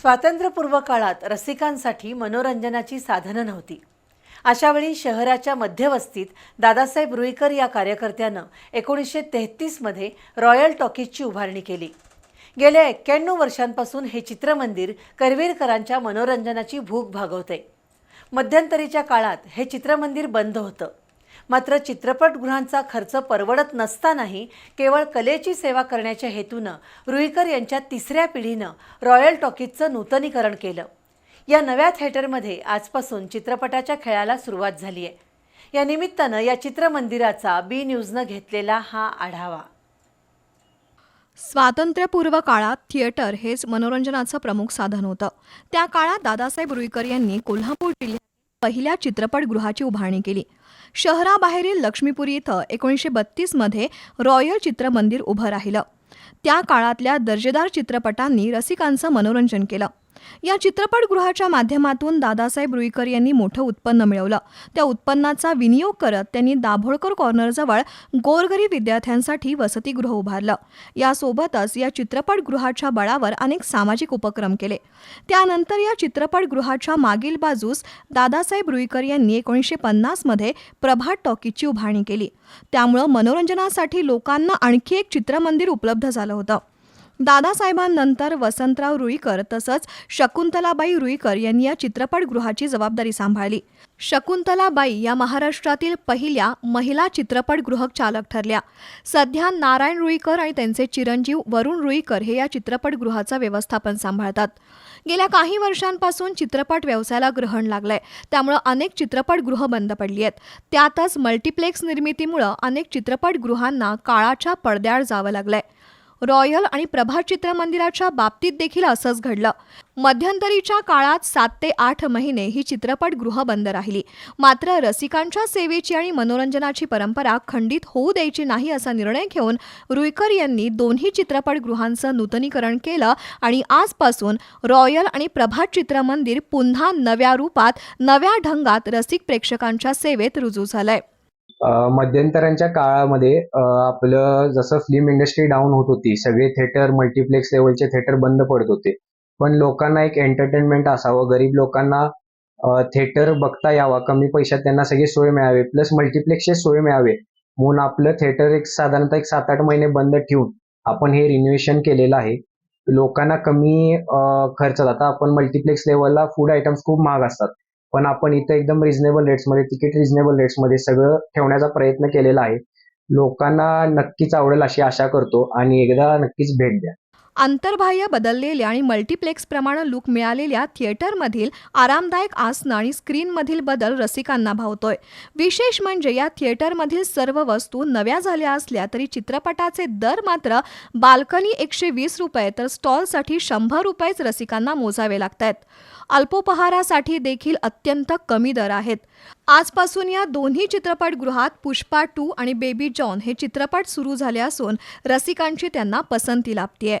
स्वातंत्र्यपूर्व काळात रसिकांसाठी मनोरंजनाची साधनं नव्हती. अशावेळी शहराच्या मध्यवस्तीत दादासाहेब रुईकर या कार्यकर्त्यानं एकोणीसशे तेहतीसमध्ये रॉयल टॉकीजची उभारणी केली. गेल्या एक्क्याण्णव वर्षांपासून हे चित्रमंदिर करवीरकरांच्या मनोरंजनाची भूक भागवते. मध्यंतरीच्या काळात हे चित्रमंदिर बंद होतं. मात्र चित्रपटगृहांचा खर्च परवडत नसतानाही केवळ कलेची सेवा करण्याच्या हेतूनं रुईकर यांच्या तिसऱ्या पिढीनं रॉयल टॉकीजचं नूतनीकरण केलं. या नव्या थिएटरमध्ये आजपासून चित्रपटाच्या खेळाला सुरुवात झाली आहे. या निमित्तानं या चित्रमंदिराचा बी न्यूजनं घेतलेला हा आढावा. स्वातंत्र्यपूर्व काळात थिएटर हेच मनोरंजनाचं प्रमुख साधन होतं. त्या काळात दादासाहेब रुईकर यांनी कोल्हापूर जिल्ह्यात पहिल्या चित्रपटगृहाची उभारणी केली. शहराबाहेरील लक्ष्मीपुरी इथं एकोणीसशे बत्तीसमध्ये रॉयल चित्रमंदिर उभं राहिलं. त्या काळातल्या दर्जेदार चित्रपटांनी रसिकांचं मनोरंजन केलं. या चित्रपटगृहाच्या माध्यमातून दादासाहेब रुईकर यांनी मोठं उत्पन्न मिळवलं. त्या उत्पन्नाचा विनियोग करत त्यांनी दाभोळकर कॉर्नरजवळ गोरगरीब विद्यार्थ्यांसाठी वसतिगृह उभारलं. यासोबतच या चित्रपटगृहाच्या बळावर अनेक सामाजिक उपक्रम केले. त्यानंतर या चित्रपटगृहाच्या मागील बाजूस दादासाहेब रुईकर यांनी एकोणीसशे पन्नासमध्ये प्रभात टॉकीजची उभारणी केली. त्यामुळं मनोरंजनासाठी लोकांना आणखी एक चित्रमंदिर उपलब्ध झालं होतं. दादासाहेबांनंतर वसंतराव रुईकर तसंच शकुंतलाबाई रुईकर यांनी या चित्रपटगृहाची जबाबदारी सांभाळली. शकुंतलाबाई या महाराष्ट्रातील पहिल्या महिला चित्रपटगृहक चालक ठरल्या. सध्या नारायण रुईकर आणि त्यांचे चिरंजीव वरुण रुईकर हे या चित्रपटगृहाचं व्यवस्थापन सांभाळतात. गेल्या काही वर्षांपासून चित्रपट व्यवसायाला ग्रहण लागलंय. त्यामुळं अनेक चित्रपटगृह बंद पडली आहेत. त्यातच मल्टिप्लेक्स निर्मितीमुळं अनेक चित्रपटगृहांना काळाच्या पडद्याआड जावं लागलंय. रॉयल आणि प्रभात चित्रमंदिराच्या बाबतीत देखील असंच घडलं. मध्यंतरीच्या काळात सात ते आठ महिने ही चित्रपटगृह बंद राहिली. मात्र रसिकांच्या सेवेची आणि मनोरंजनाची परंपरा खंडित होऊ द्यायची नाही असा निर्णय घेऊन रुईकर यांनी दोन्ही चित्रपटगृहांचं नूतनीकरण केलं आणि आजपासून रॉयल आणि प्रभात चित्रमंदिर पुन्हा नव्या रूपात नव्या ढंगात रसिक प्रेक्षकांच्या सेवेत रुजू झालंय. मध्यंतरांच्या काळामध्ये आपलं जसं फिल्म इंडस्ट्री डाऊन होत होती सगळे थिएटर मल्टिप्लेक्स लेवलचे थिएटर बंद पडत होते. पण लोकांना एक एंटरटेनमेंट असावं गरीब लोकांना थिएटर बघता यावा कमी पैशात त्यांना सगळी सोय मिळावे प्लस मल्टिप्लेक्सचे सोय मिळावे. म्हणून आपलं थिएटर एक साधारणतः एक सात आठ महिने बंद ठेवून आपण हे रिनोव्हेशन केलेलं आहे. लोकांना कमी खर्चात आता आपण मल्टिप्लेक्स लेवलला फूड आयटम्स खूप महाग असतात. पण आपण इथं एकदम रिझनेबल रेट्समध्ये तिकीट रिझनेबल रेट्समध्ये सगळं ठेवण्याचा प्रयत्न केलेला आहे. लोकांना नक्कीच आवडेल अशी आशा करतो आणि एकदा नक्कीच भेट द्या. अंतर्बाह्य बदललेल्या आणि मल्टिप्लेक्सप्रमाणे लूक मिळालेल्या थिएटरमधील आरामदायक आसनं आणि स्क्रीनमधील बदल रसिकांना भावतोय. विशेष म्हणजे या थिएटरमधील सर्व वस्तू नव्या झाल्या असल्या तरी चित्रपटाचे दर मात्र बाल्कनी एकशे वीस रुपये तर स्टॉलसाठी शंभर रुपयेच रसिकांना मोजावे लागत आहेत अल्पोपहारासाठी देखील अत्यंत कमी दर आहेत. आजपासून या दोन्ही चित्रपटगृहात पुष्पा टू आणि बेबी जॉन हे चित्रपट सुरू झाले असून रसिकांची त्यांना पसंती लाभतीये.